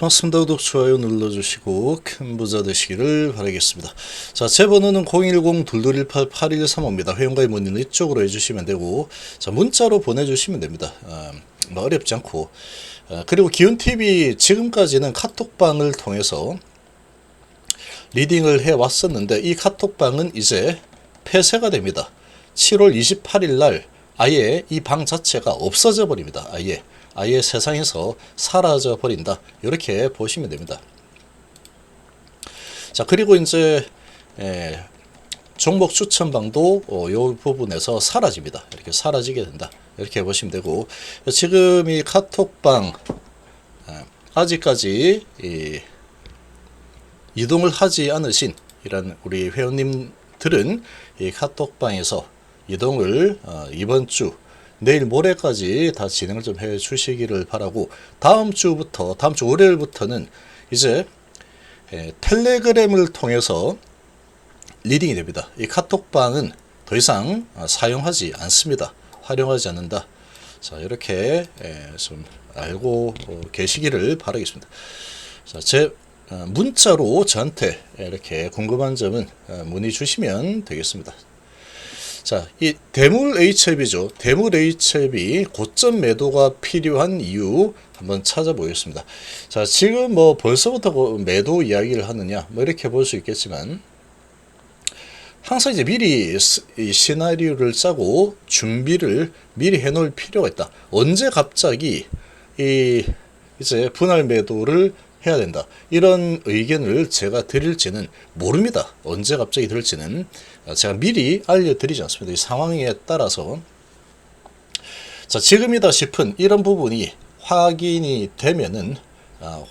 반갑습니다. 구독, 좋아요 눌러주시고 큰 부자 되시기를 바라겠습니다. 자, 제 번호는 010-2218-8135입니다. 회원가입 문의는 이쪽으로 해주시면 되고 자, 문자로 보내주시면 됩니다. 아, 뭐 어렵지 않고 아, 그리고 기운TV 지금까지는 카톡방을 통해서 리딩을 해왔었는데 이 카톡방은 이제 폐쇄가 됩니다. 7월 28일 날 아예 이 방 자체가 없어져 버립니다. 아예 아예 세상에서 사라져 버린다. 이렇게 보시면 됩니다. 자 그리고 이제 에, 종목 추천방도 어, 요 부분에서 사라집니다. 이렇게 사라지게 된다. 이렇게 보시면 되고 지금 이 카톡방 아, 아직까지 이 이동을 하지 않으신 이런 우리 회원님들은 이 카톡방에서 이동을 어, 이번 주 내일 모레까지 다 진행을 좀 해 주시기를 바라고 다음 주부터 다음 주 월요일부터는 이제 에, 텔레그램을 통해서 리딩이 됩니다. 이 카톡방은 더 이상 어, 사용하지 않습니다. 활용하지 않는다. 자 이렇게 에, 좀 알고 어, 계시기를 바라겠습니다. 자, 제 어, 문자로 저한테 이렇게 궁금한 점은 어, 문의 주시면 되겠습니다. 자, 이 대물 HLB죠. 대물 HLB 고점 매도가 필요한 이유 한번 찾아보겠습니다. 자, 지금 뭐 벌써부터 그 매도 이야기를 하느냐, 뭐 이렇게 볼 수 있겠지만, 항상 이제 미리 시나리오를 짜고 준비를 미리 해놓을 필요가 있다. 언제 갑자기 이 이제 분할 매도를 해야 된다. 이런 의견을 제가 드릴지는 모릅니다. 언제 갑자기 들을지는 제가 미리 알려드리지 않습니다. 이 상황에 따라서 자 지금이다 싶은 이런 부분이 확인이 되면은 아,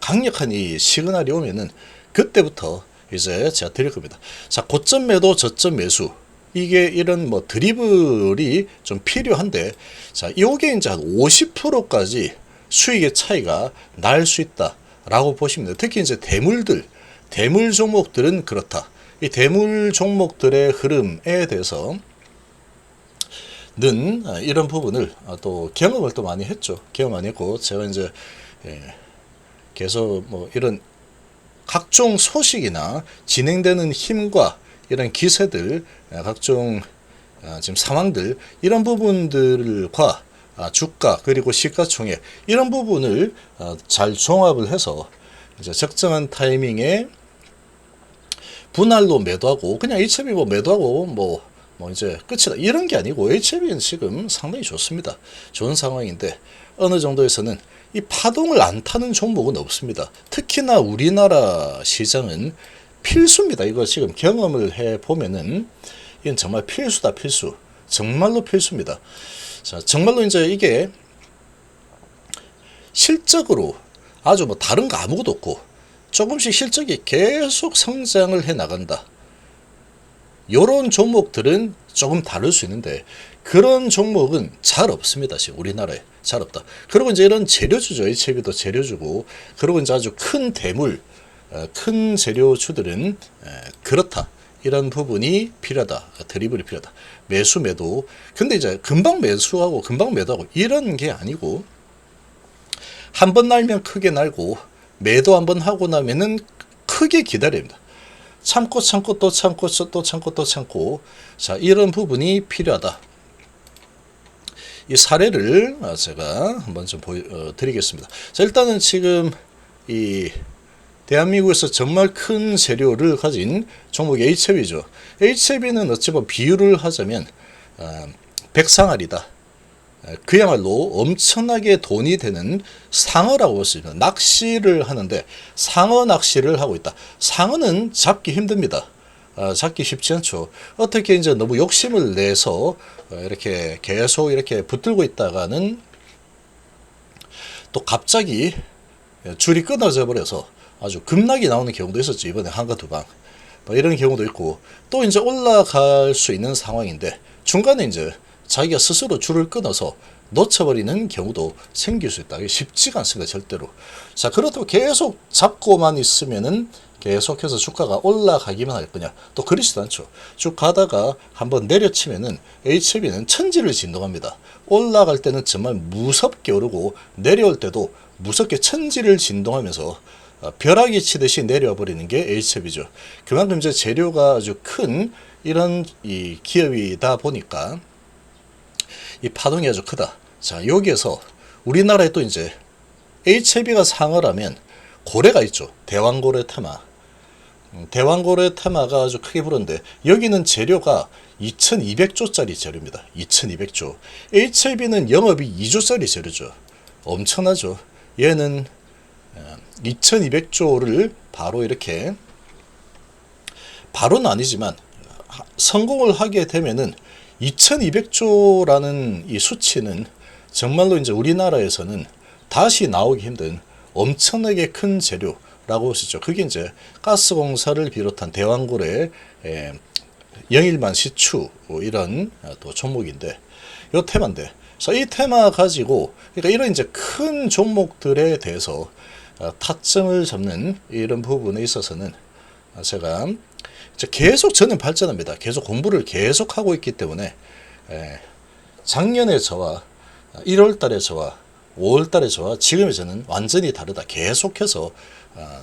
강력한 이 시그널이 오면은 그때부터 이제 제가 드릴 겁니다. 자 고점 매도 저점 매수 이게 이런 뭐 드리블이 좀 필요한데 자 요게 이제 한 50%까지 수익의 차이가 날 수 있다 라고 돼요. 특히 이제 대물들 대물 종목들은 그렇다. 이 대물 종목들의 흐름에 대해서 는 아, 이런 부분을 아, 또 경험을 또 많이 했죠. 경험 많이 했고 제가 이제 예, 계속 뭐 이런 각종 소식이나 진행되는 힘과 이런 기세들, 아, 각종 아, 지금 상황들 이런 부분들과 아, 주가 그리고 시가총액 이런 부분을 아, 잘 종합을 해서 이제 적정한 타이밍에 분할로 매도하고 그냥 HB 뭐 매도하고 뭐, 뭐 이제 끝이다 이런 게 아니고 HB는 지금 상당히 좋습니다. 좋은 상황인데 어느 정도에서는 이 파동을 안 타는 종목은 없습니다. 특히나 우리나라 시장은 필수입니다. 이거 지금 경험을 해 보면은 이건 정말 필수다 필수. 정말로 필수입니다. 자, 정말로 이제 이게 실적으로 아주 뭐 다른 거 아무것도 없고 조금씩 실적이 계속 성장을 해 나간다. 요런 종목들은 조금 다를 수 있는데 그런 종목은 잘 없습니다. 지금 우리나라에 잘 없다. 그리고 이제 이런 재료주죠. HB도 재료주고 그리고 이제 아주 큰 대물 어, 큰 재료주들은 에, 그렇다. 이런 부분이 필요하다. 드리블이 필요하다. 매수 매도. 근데 이제 금방 매수하고 금방 매도하고 이런 게 아니고 한 번 날면 크게 날고 매도 한 번 하고 나면은 크게 기다립니다. 참고 참고 또 참고 또 참고 또 참고 자 이런 부분이 필요하다. 이 사례를 어, 제가 한번 좀 보여드리겠습니다. 자 일단은 지금 이 대한민국에서 정말 큰 재료를 가진 종목이 HB죠. HB는 어찌 보면 비유를 하자면 어, 백상아리다. 에, 그야말로 엄청나게 돈이 되는 상어라고 볼 수 있습니다. 낚시를 하는데 상어 낚시를 하고 있다. 상어는 잡기 힘듭니다. 아, 잡기 쉽지 않죠. 어떻게 이제 너무 욕심을 내서 어, 이렇게 계속 이렇게 붙들고 있다가는 또 갑자기 줄이 끊어져 버려서 아주 급락이 나오는 경우도 있었죠. 이번에 한가 두 방. 뭐 이런 경우도 있고 또 이제 올라갈 수 있는 상황인데 중간에 이제 자기가 스스로 줄을 끊어서 놓쳐버리는 경우도 생길 수 있다. 이게 쉽지가 않습니다. 절대로. 자, 그렇다고 계속 잡고만 있으면은 계속해서 주가가 올라가기만 할 거냐? 또 그렇지도 않죠. 쭉 가다가 한번 내려치면은 HB는 천지를 진동합니다. 올라갈 때는 정말 무섭게 오르고 내려올 때도 무섭게 천지를 진동하면서 어, 벼락이 치듯이 내려와 버리는 게 HF이죠. 그만큼 이제 재료가 아주 큰 이런 이 기업이다 보니까 이 파동이 아주 크다. 자, 여기에서 우리나라에 또 이제 HLB가 상을 하면 고래가 있죠. 대왕고래 테마. 음, 대왕고래 테마가 아주 크게 부르는데 여기는 재료가 2200조짜리 재료입니다. 2200조. HLB는 영업이 2조짜리 재료죠. 엄청나죠. 얘는 2200조를 바로 이렇게 바로는 아니지만 하- 성공을 하게 되면은 2200조라는 이 수치는 정말로 이제 우리나라에서는 다시 나오기 힘든 엄청나게 큰 재료라고 하시죠. 그게 이제 가스공사를 비롯한 대왕고래 에, 영일만 시추 뭐 이런 또 종목인데 요 테마인데 이 테마 가지고 그러니까 이런 이제 큰 종목들에 대해서 어, 타점을 잡는 이런 부분에 있어서는 어, 제가 계속 저는 발전합니다. 계속 공부를 계속 하고 있기 때문에 에, 작년에 저와 1월 달에 저와 5월 달에 저와 지금의 저는 완전히 다르다. 계속해서 어,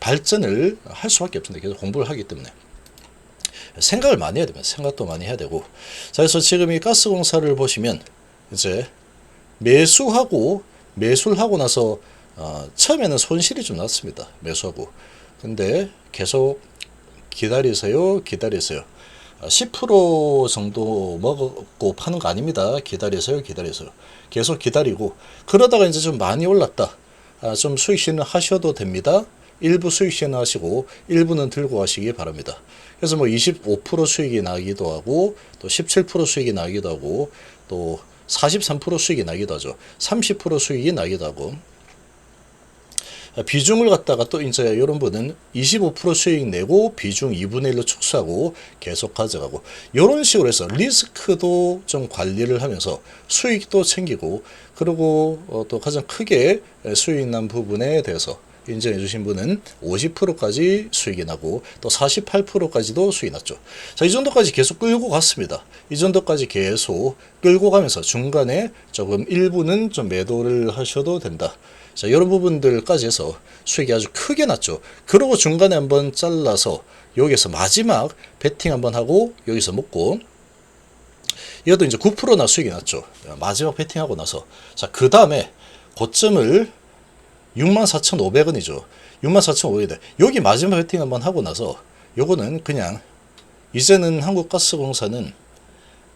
발전을 할 수밖에 없습니다. 계속 공부를 하기 때문에. 생각을 많이 해야 됩니다. 생각도 많이 해야 되고. 자, 그래서 지금 이 가스공사를 보시면 이제 매수하고 매수를 하고 나서 어, 처음에는 손실이 좀 났습니다. 매수하고. 근데 계속 기다리세요. 기다리세요. 아, 10% 정도 먹고 파는 거 아닙니다. 기다리세요. 기다리세요. 계속 기다리고 그러다가 이제 좀 많이 올랐다. 아, 좀 수익 실현 하셔도 됩니다. 일부 수익 실현 하시고 일부는 들고 가시기 바랍니다. 그래서 뭐 25% 수익이 나기도 하고 또 17% 수익이 나기도 하고 또 43% 수익이 나기도 하죠. 30% 수익이 나기도 하고 비중을 갖다가 또 이제 이런 분은 25% 수익 내고 비중 2분의 1로 축소하고 계속 가져가고. 이런 식으로 해서 리스크도 좀 관리를 하면서 수익도 챙기고 그리고 어, 또 가장 크게 수익 난 부분에 대해서 인정해 주신 분은 50%까지 수익이 나고 또 48%까지도 수익이 났죠. 자, 이 정도까지 계속 끌고 갔습니다. 이 정도까지 계속 끌고 가면서 중간에 조금 일부는 좀 매도를 하셔도 된다. 자, 이런 부분들까지 해서 수익이 아주 크게 났죠. 그러고 중간에 한번 잘라서 여기서 마지막 베팅 한번 하고 여기서 먹고 이것도 이제 9%나 수익이 났죠. 마지막 베팅하고 나서 자, 그 다음에 고점을 64,500원이죠. 64,500원. 여기 마지막 베팅 한번 하고 나서 요거는 그냥 이제는 한국가스공사는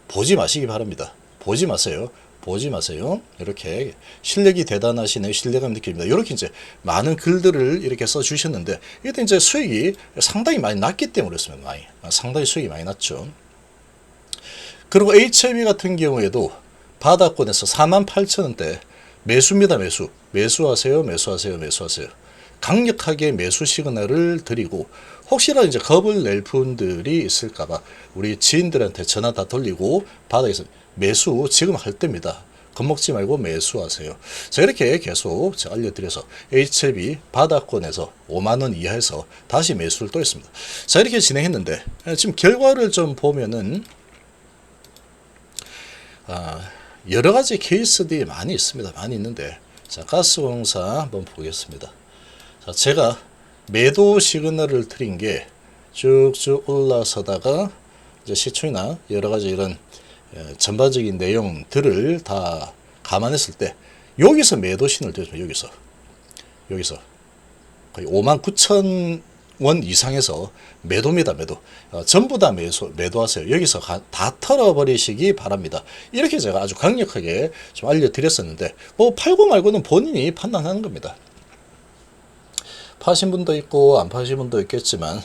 보지 마시기 바랍니다. 보지 마세요. 보지 마세요. 이렇게 실력이 대단하시네요. 신뢰감 느낍니다. 이렇게 이제 많은 글들을 이렇게 써 주셨는데 이때 이제 수익이 상당히 많이 났기 때문에 그렇습니다. 많이. 상당히 수익이 많이 났죠. 그리고 HLB 같은 경우에도 바닥권에서 48,000원대 매수입니다. 매수. 매수하세요. 매수하세요. 매수하세요. 강력하게 매수 시그널을 드리고 혹시라도 이제 겁을 낼 분들이 있을까봐 우리 지인들한테 전화 다 돌리고 바닥에서 매수 지금 할 때입니다. 겁먹지 말고 매수하세요. 자 이렇게 계속 알려드려서 HLB 바닥권에서 5만 원 이하에서 다시 매수를 또 했습니다. 자 이렇게 진행했는데 지금 결과를 좀 보면은 아, 여러 가지 케이스들이 많이 있습니다. 많이 있는데 자 가스공사 한번 보겠습니다. 자 제가 매도 시그널을 드린 게 쭉쭉 올라서다가 이제 시총이나 여러 가지 이런 예, 전반적인 내용들을 다 감안했을 때 여기서 매도 신을 드렸습니다. 여기서 여기서 거의 5만 9천 원 이상에서 매도입니다. 매도. 어, 전부 다 매수, 매도하세요. 여기서 가, 다 털어버리시기 바랍니다. 이렇게 제가 아주 강력하게 좀 알려드렸었는데 뭐 팔고 말고는 본인이 판단하는 겁니다. 파신 분도 있고 안 파신 분도 있겠지만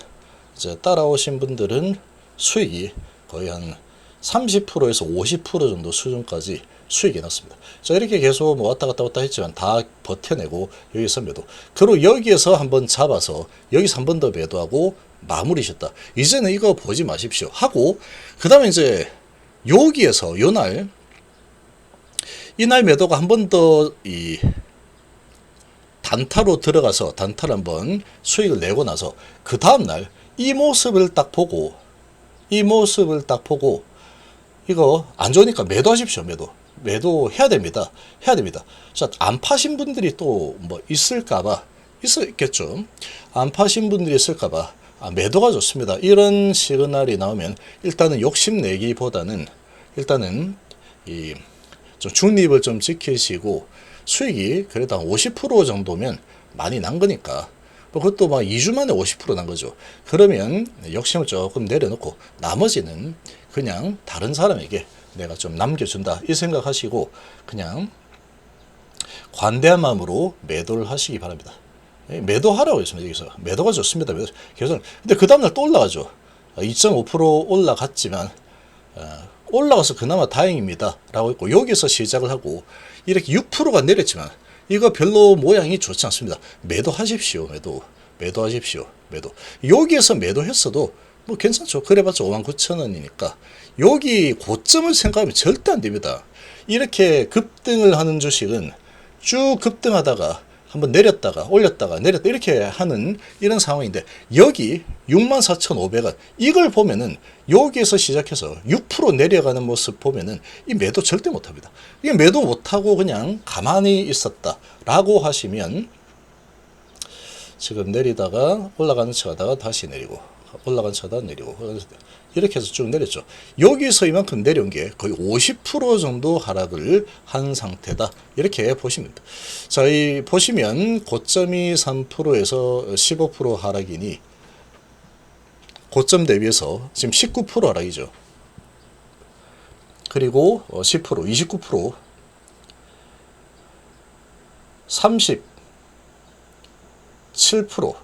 이제 따라오신 분들은 수익이 거의 한 30%에서 50% 정도 수준까지 수익이 났습니다. 자, 이렇게 계속 뭐 왔다 갔다 왔다 했지만 다 버텨내고 여기서 매도. 그리고 여기에서 한번 잡아서 여기서 한 번 더 매도하고 마무리셨다. 이제는 이거 보지 마십시오. 하고, 그 다음에 이제 여기에서 요날, 이날 매도가 한 번 더 이 단타로 들어가서 단타를 한번 수익을 내고 나서 그 다음날 이 모습을 딱 보고 이 모습을 딱 보고 이거 안 좋으니까 매도하십시오 매도 매도해야 됩니다. 해야 됩니다. 자, 안 파신 분들이 또 뭐 있을까봐 있었겠죠. 안 파신 분들이 있을까봐 아, 매도가 좋습니다. 이런 시그널이 나오면 일단은 욕심내기보다는 일단은 이 좀 중립을 좀 지키시고 수익이 그래도 한 50% 정도면 많이 난 거니까 뭐 그것도 막 2주 만에 50%난 거죠. 그러면 욕심을 조금 내려놓고 나머지는 그냥 다른 사람에게 내가 좀 남겨준다 이 생각하시고 그냥 관대한 마음으로 매도를 하시기 바랍니다. 예, 매도하라고 했습니다. 여기서 매도가 좋습니다. 매도. 그래서 근데 그 다음날 또 올라가죠. 2.5% 올라갔지만 어, 올라가서 그나마 다행입니다. 라고 했고 여기서 시작을 하고 이렇게 6%가 내렸지만 이거 별로 모양이 좋지 않습니다. 매도하십시오. 매도. 매도하십시오. 매도. 여기에서 매도했어도 뭐 괜찮죠. 그래봤자 5만 9천 원이니까 여기 고점을 생각하면 절대 안 됩니다. 이렇게 급등을 하는 주식은 쭉 급등하다가 한번 내렸다가 올렸다가 내렸다 이렇게 하는 이런 상황인데 여기 64,500원 이걸 보면은 여기에서 시작해서 6% 내려가는 모습 보면은 이 매도 절대 못 합니다. 이게 매도 못 하고 그냥 가만히 있었다라고 하시면 지금 내리다가 올라가는 척 하다가 다시 내리고 올라간 척 하다가 내리고 이렇게 해서 쭉 내렸죠. 여기서 이만큼 내려온 게 거의 50% 정도 하락을 한 상태다. 이렇게 보시면 됩니다. 자, 이 보시면 고점이 3%에서 15% 하락이니 고점 대비해서 지금 19% 하락이죠. 그리고 10%, 29%, 30, 7%.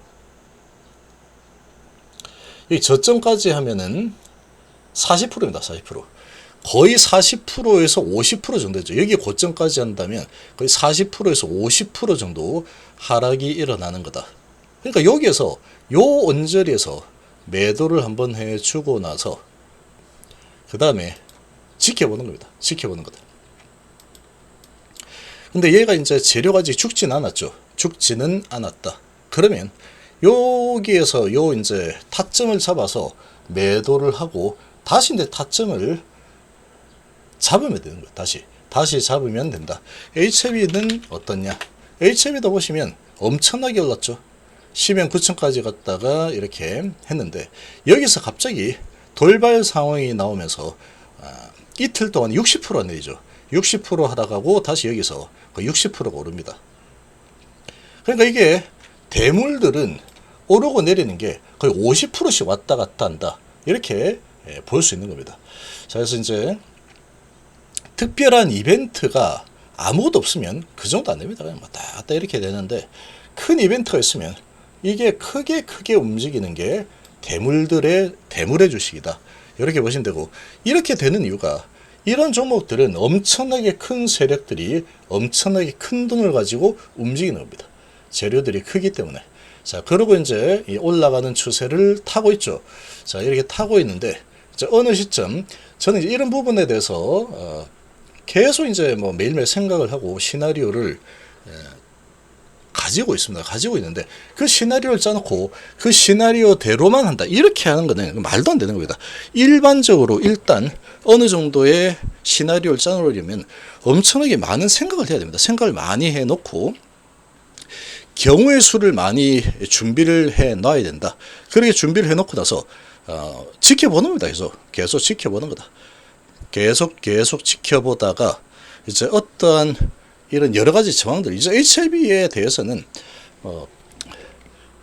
이 저점까지 하면은 40%입니다. 40%. 거의 40%에서 50% 정도죠. 여기 고점까지 한다면 거의 40%에서 50% 정도 하락이 일어나는 거다. 그러니까 여기에서 요 언저리에서 매도를 한번 해주고 나서 그 다음에 지켜보는 겁니다. 지켜보는 거다. 근데 얘가 이제 재료가 아직 죽진 않았죠. 죽지는 않았다. 그러면 여기에서 요 이제 타점을 잡아서 매도를 하고 다시 이제 타점을 잡으면 되는 거예요. 다시 다시 잡으면 된다. HB는 어떻냐? HB도 보시면 엄청나게 올랐죠. 10연 9천까지 갔다가 이렇게 했는데 여기서 갑자기 돌발 상황이 나오면서 아, 이틀 동안 60% 내리죠. 60% 하다가고 다시 여기서 거의 60%가 오릅니다. 그러니까 이게 대물들은 오르고 내리는 게 거의 50%씩 왔다 갔다 한다. 이렇게 예, 볼 수 있는 겁니다. 자, 그래서 이제 특별한 이벤트가 아무것도 없으면 그 정도 안 됩니다. 그냥 왔다 갔다 이렇게 되는데 큰 이벤트가 있으면 이게 크게 크게 움직이는 게 대물들의 대물의 주식이다. 이렇게 보시면 되고 이렇게 되는 이유가 이런 종목들은 엄청나게 큰 세력들이 엄청나게 큰 돈을 가지고 움직이는 겁니다. 재료들이 크기 때문에. 자, 그리고 이제 이 올라가는 추세를 타고 있죠. 자, 이렇게 타고 있는데, 어느 시점, 저는 이런 부분에 대해서, 어, 계속 이제 뭐 매일매일 생각을 하고 시나리오를 예, 가지고 있습니다. 가지고 있는데 그 시나리오를 짜놓고 그 시나리오대로만 한다. 이렇게 하는 거는 말도 안 되는 겁니다. 일반적으로 일단 어느 정도의 시나리오를 짜놓으려면 엄청나게 많은 생각을 해야 됩니다. 생각을 많이 해놓고 경우의 수를 많이 준비를 해 놔야 된다. 그렇게 준비를 해 놓고 나서 어, 지켜보는 겁니다. 계속 계속 지켜보는 거다. 계속 계속 지켜보다가 이제 어떠한 이런 여러 가지 정황들 이제 HIV에 대해서는 어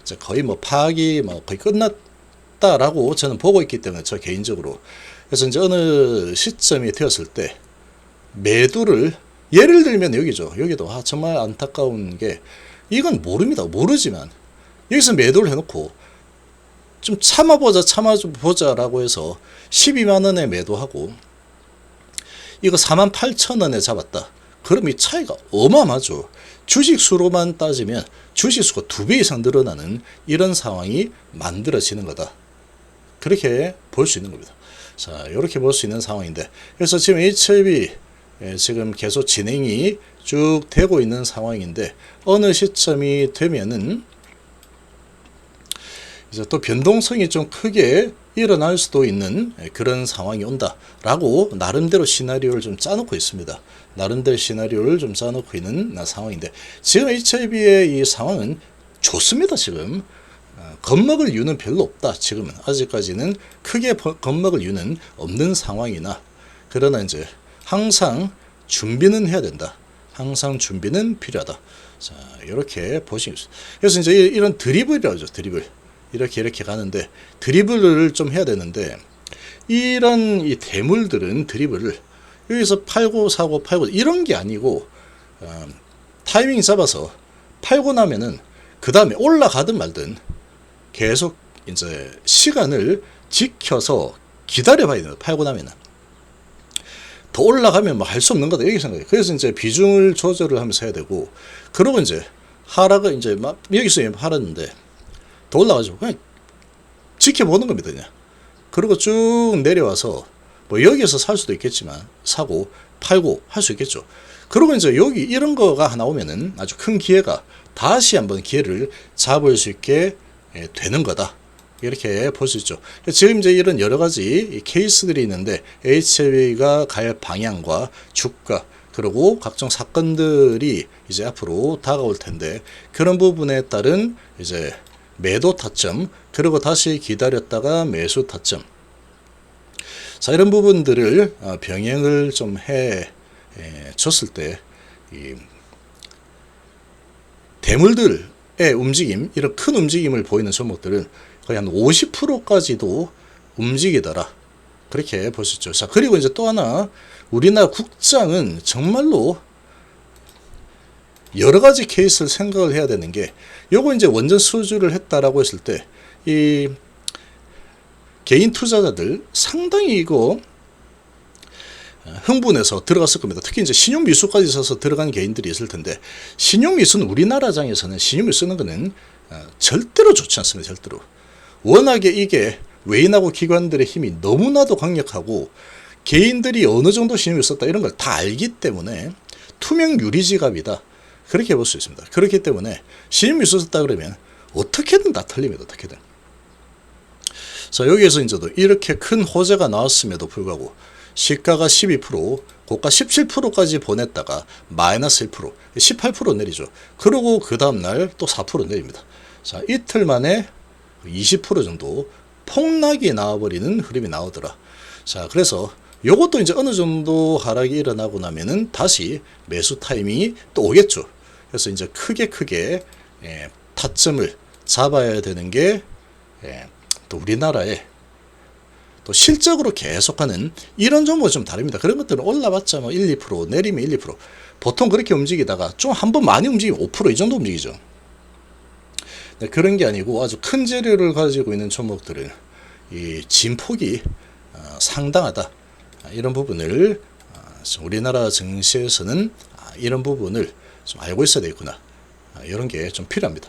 이제 거의 뭐 파악이 뭐 거의 끝났다라고 저는 보고 있기 때문에 저 개인적으로 그래서 이제 어느 시점이 되었을 때 매도를 예를 들면 여기죠 여기도 아 정말 안타까운 게 이건 모릅니다 모르지만 여기서 매도를 해놓고 좀 참아보자 참아보자라고 해서 12만 원에 매도하고 이거 4만 8천 원에 잡았다. 그럼 이 차이가 어마어마하죠. 주식 수로만 따지면 주식 수가 두 배 이상 늘어나는 이런 상황이 만들어지는 거다. 그렇게 볼 수 있는 겁니다. 자, 이렇게 볼 수 있는 상황인데, 그래서 지금 HLB 예, 지금 계속 진행이 쭉 되고 있는 상황인데, 어느 시점이 되면은 이제 또 변동성이 좀 크게 일어날 수도 있는 그런 상황이 온다라고 나름대로 시나리오를 좀 짜놓고 있습니다. 나름대로 시나리오를 좀 짜놓고 있는 상황인데 지금 HIV의 이 상황은 좋습니다. 지금 어, 겁먹을 이유는 별로 없다. 지금은 아직까지는 크게 버- 겁먹을 이유는 없는 상황이나 그러나 이제 항상 준비는 해야 된다. 항상 준비는 필요하다. 자, 이렇게 보시면 그래서 이제 이- 이런 드리블이라고 하죠. 드리블. 이렇게 이렇게 가는데 드리블을 좀 해야 되는데 이런 이 대물들은 드리블을 여기서 팔고 사고 팔고 이런 게 아니고 어, 타이밍 잡아서 팔고 나면은 그 다음에 올라가든 말든 계속 이제 시간을 지켜서 기다려 봐야 돼요. 팔고 나면은. 더 올라가면 뭐 할 수 없는 거다. 이렇게 생각해요. 그래서 이제 비중을 조절을 하면서 해야 되고, 그러고 이제 하락을 이제 막 여기서 하락인데 더 올라가죠. 그냥 지켜보는 겁니다. 그냥. 그리고 쭉 내려와서 뭐 여기서 살 수도 있겠지만 사고 팔고 할 수 있겠죠. 그리고 이제 여기 이런 거가 하나 오면은 아주 큰 기회가 다시 한번 기회를 잡을 수 있게 예, 되는 거다. 이렇게 볼 수 있죠. 지금 이제 이런 여러 가지 이 케이스들이 있는데 HLA가 갈 방향과 주가 그리고 각종 사건들이 이제 앞으로 다가올 텐데 그런 부분에 따른 이제 매도 타점 그리고 다시 기다렸다가 매수 타점 자 이런 부분들을 어, 병행을 좀 해 줬을 때 이 대물들의 움직임 이런 큰 움직임을 보이는 종목들은 거의 한 50%까지도 움직이더라 그렇게 볼 수 있죠. 자 그리고 이제 또 하나 우리나라 국장은 정말로 여러 가지 케이스를 생각을 해야 되는 게 요거 이제 원전 수주를 했다라고 했을 때 이 개인 투자자들 상당히 이거 흥분해서 들어갔을 겁니다. 특히 이제 신용 미수까지 써서 들어간 개인들이 있을 텐데 신용 미수는 우리나라장에서는 신용 미수 쓰는 거는 어, 절대로 좋지 않습니다. 절대로. 워낙에 이게 외인하고 기관들의 힘이 너무나도 강력하고 개인들이 어느 정도 신용을 썼다 이런 걸 다 알기 때문에 투명 유리지갑이다. 그렇게 볼 수 있습니다. 그렇기 때문에 신용을 썼다 그러면 어떻게든 다 틀립니다. 어떻게든. 자, 여기에서 이제도 이렇게 큰 호재가 나왔음에도 불구하고 시가가 12%, 고가 17%까지 보냈다가 마이너스 1%, 18% 내리죠. 그리고 그 다음날 또 4% 내립니다. 자, 이틀 만에 20% 정도 폭락이 나와버리는 흐름이 나오더라. 자, 그래서 요것도 이제 어느 정도 하락이 일어나고 나면은 다시 매수 타이밍이 또 오겠죠. 그래서 이제 크게 크게 예, 타점을 잡아야 되는 게 예, 또 우리나라의 또 실적으로 계속하는 이런 종목은 좀 다릅니다. 그런 것들은 올라봤자 뭐 1, 2% 내리면 1, 2% 보통 그렇게 움직이다가 좀 한 번 많이 움직이면 5%이 정도 움직이죠. 네, 그런 게 아니고 아주 큰 재료를 가지고 있는 종목들은 이 진폭이 어, 상당하다. 아, 이런 부분을 어, 좀 우리나라 증시에서는 아, 이런 부분을 좀 알고 있어야 되겠구나. 아, 이런 게 좀 필요합니다.